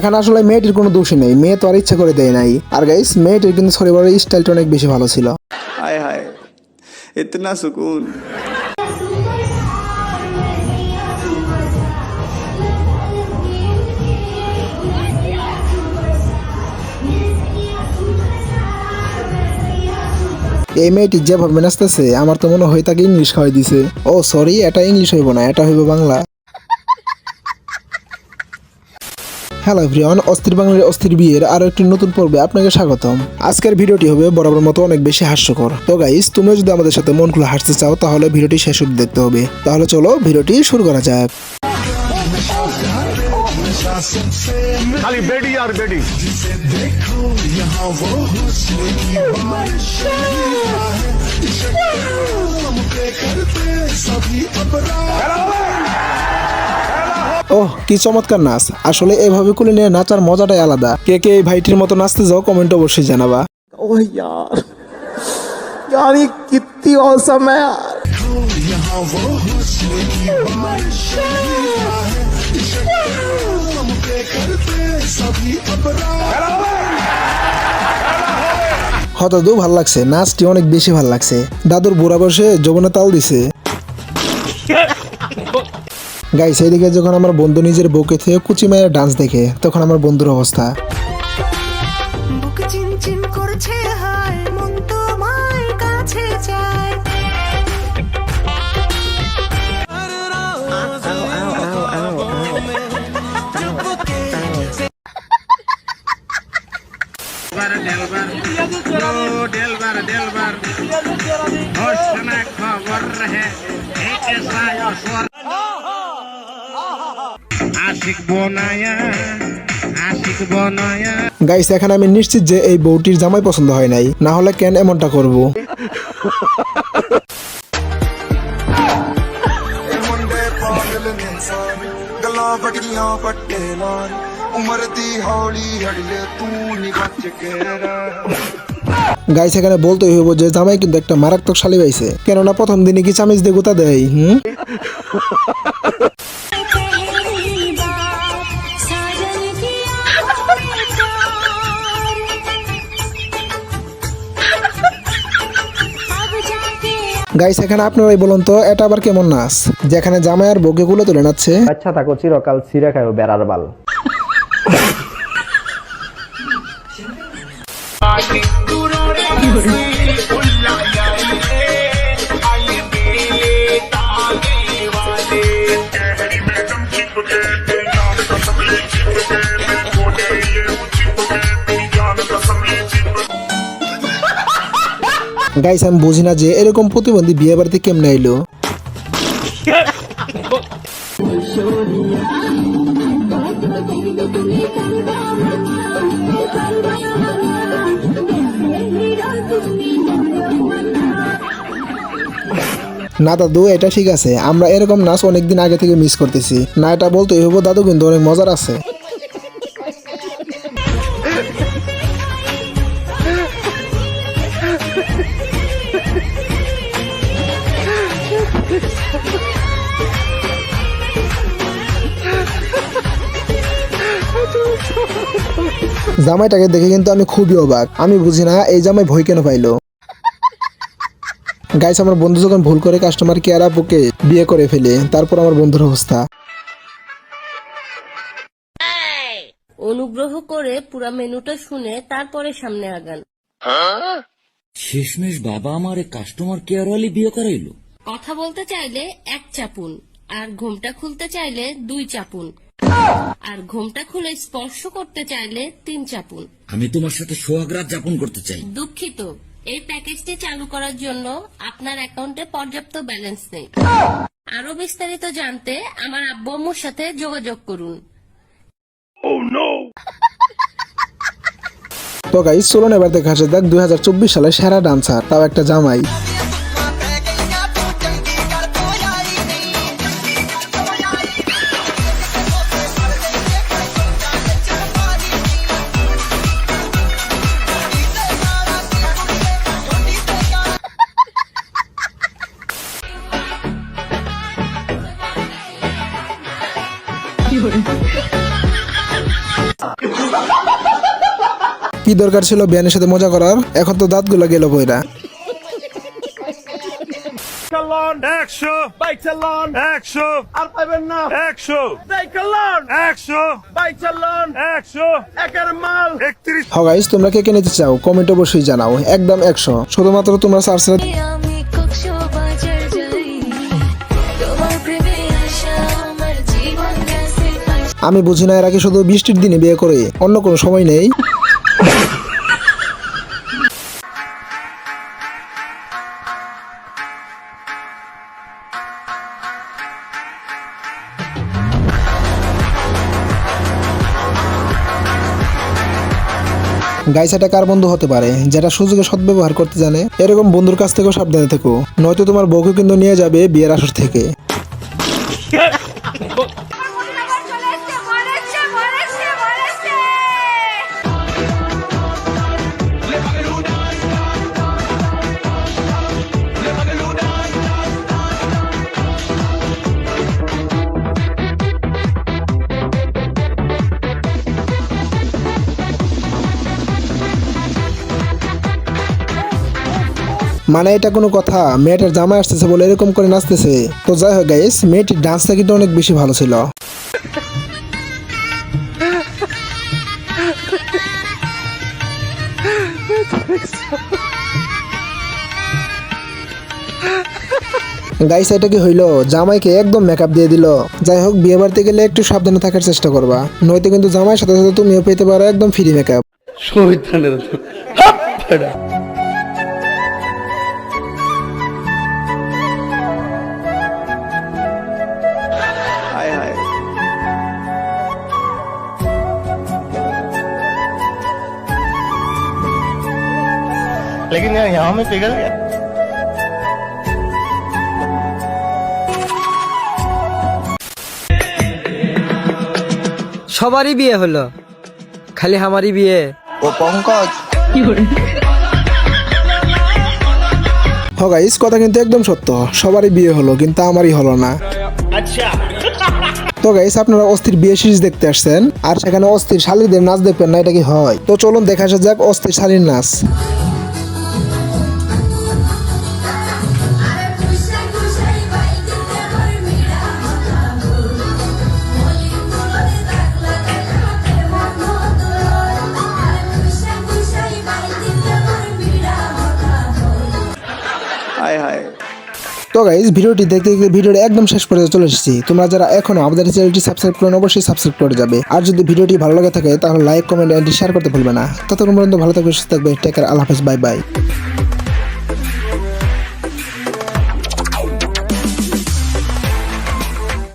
এখানে আসলে মেয়েটির কোনো দোষই নেই। মেয়ে তো আর ইচ্ছা করে দেয় নাই। আর গাইস মেয়েটির কিন্তু সরি স্টাইলটা অনেক বেশি ভালো ছিল। হায় হায় ইতনা সুকুন। এই মেয়েটি যেভাবে নাচতেছে আমার তো মনে হয় তাকে ইংলিশ খাওয়াই দিছে। ও সরি এটা ইংলিশ হইব না এটা হইব বাংলা। হ্যালো এভরিওয়ান অস্থির বাংলার অস্থির বিয়ের আরও একটি নতুন পর্বে আপনাকে স্বাগতম। আজকের ভিডিওটি হবে বরাবর মতো অনেক বেশি হাস্যকর। তো গাইস তুমিও যদি আমাদের সাথে মন খুলে হাসতে চাও তাহলে ভিডিওটি শেষ অব্দি দেখতে হবে। তাহলে চলো ভিডিওটি শুরু করা যাক। খালি বেডি আর বেডি। ওহ কি চমৎকার নাচ আসলে এভাবে কুলে নিয়ে নাচার মজাটাই আলাদা কে কে এই ভাইটির মতো নাচতে যাও কমেন্ট অবশ্যই জানাবা ओह यार यार ये कितनी औसम है यार হ দাদু ভাল লাগছে নাচটি অনেক বেশি ভাল লাগছে দাদুর বুড়া বসে যৌবনে তাল দিছে গাইস এইদিকে যখন আমার বন্ধু নিজের বউকে থেকে কুচি মায়ের ডান্স দেখে, তখন আমার বন্ধুর অবস্থা। গাইস এখন আমি নিশ্চিত যে এই বউটির জামাই পছন্দ হয় নাই। না হলে কেন এমনটা করব? গাইস এখানে বলতেই হইব যে জামাই কিন্তু একটা মারাত্মক শালি পাইছে কেননা প্রথম দিনে কি চামিজ দিয়ে দেয়, হুম? গাইস, এখানে আপনারাই বলুন তো, এটা আবার কেমন নাচ? যেখানে জামাই আর বউকে তুলে নাচছে। আচ্ছা থাকো, চিরকাল সিরা খায়ও বেড়ার বাল। গাইস আমি বুঝি না যে এরকম প্রতিবন্ধী বিয়ে বাড়িতে কেমনে আইলো? না দাদু, এটা ঠিক আছে। আমরা এরকম নাচ অনেকদিন আগে থেকে মিস করতেছি। না, এটা বলতেই হব দাদু কিন্তু অনেক মজার আছে। জামাইটাকে দেখে কিন্তু আমি খুবই অবাক। আমি বুঝি না এই জামাই ভয় কেন পাইলো? গাইস আমার বন্ধু যখন ভুল করে কাস্টমার কেয়ার আপুকে বিয়ে করে ফেলে তারপর আমার বন্ধুর অবস্থা। অনুগ্রহ করে পুরা মেনুটা শুনে তারপরে সামনে আগান। শেষমেশ বাবা আমার কাস্টমার কেয়ার ওয়ালি বিয়ে করাইলো। কথা বলতে চাইলে এক চাপুন আর ঘুমটা খুলতে চাইলে দুই চাপুন। আর ঘোমটা খুলে স্পর্শ করতে চাইলে তিন চাপুন। আমি তোমার সাথে সোহাগরাত যাপন করতে চাই। দুঃখিত। এই প্যাকেজটি চালু করার জন্য আপনার অ্যাকাউন্টে পর্যাপ্ত ব্যালেন্স নেই। আরও বিস্তারিত জানতে আমার আব্বু আম্মুর সাথে যোগাযোগ করুন। তো গাইস চলুন এবার দেখা যাক দেখ দুই হাজার চব্বিশ সালে সেরা ডান্সার তাও একটা জামাই। কি দরকার ছিল বিয়ানের সাথে মজা করার? এখন তো দাঁতগুলো গেল বইরা। একশো। বাইক চালান একশো। আর পাইবেন না। একশো। সাইকেলন একশো। বাইক চালান একশো। একের মাল। একত্রিশ। হগাইস তোমরা কে কে নিতে চাও? কমেন্ট অবশ্যই জানাও। একদম একশো। শুধুমাত্র তোমরা সার্চ আমি বুঝি না এর আগে শুধু বৃষ্টির দিনে বিয়ে করে? অন্য কোনো সময় নেই? গাইস, এটা কার বন্ধু হতে পারে? যেটা সুযোগে সদ্ব্যবহার করতে জানে? এরকম বন্ধুর কাছ থেকেও সাবধানে থেকো। নয়তো তোমার বউকে কিন্তু নিয়ে যাবে বিয়ের আসর থেকে। মানে এটা কোনো কথা, মেয়েটার জামাই আসতেছে বলে এরকম করে নাচতেছে। তো যাই হোক গাইস মেয়েটির ডান্সটা কিন্তু অনেক বেশি ভালো ছিল। গাইস এটা কি হইল? জামাইকে একদম মেকআপ দিয়ে দিল। যাই হোক, বিয়ে বাড়িতে গেলে একটু সাবধানে থাকার চেষ্টা করবা। নয়তো কিন্তু জামাইয়ের সাথে সাথে তুমিও পেতে পারো একদম ফ্রি মেকআপ लेकिन यार यहाँ में पिघल गया সবারই বিয়ে হলো খালি আমারই বিয়ে ও পঙ্কজ হ গাইস কথা কিন্তু একদম সত্য সবারই বিয়ে হলো কিন্তু আমারই হলো না তো গাইস আপনারা অস্থির বিয়ে সিরিজ দেখতে আসছেন আর সেখানে অস্থির শালীদের নাচ দেখবেন না এটা কি হয় তো চলুন দেখা আসা যাক অস্থির শালীর নাচ তো গাইজ ভিডিওটি দেখতে দেখতে ভিডিওর একদম শেষ পর্যন্ত চলে এসেছি। তোমরা যারা এখনও আমাদের চ্যানেলটি সাবস্ক্রাইব করেন অবশ্যই সাবস্ক্রাইব করে যাবে। আর যদি ভিডিওটি ভালো লাগে থাকে, তাহলে লাইক কমেন্ট অ্যান্ড শেয়ার করতে ভুলবে না। ততক্ষণ পর্যন্ত ভালো থাকবে, সুস্থ থাকবে। টেকার আল্লাহ হাফেজ বাই বাই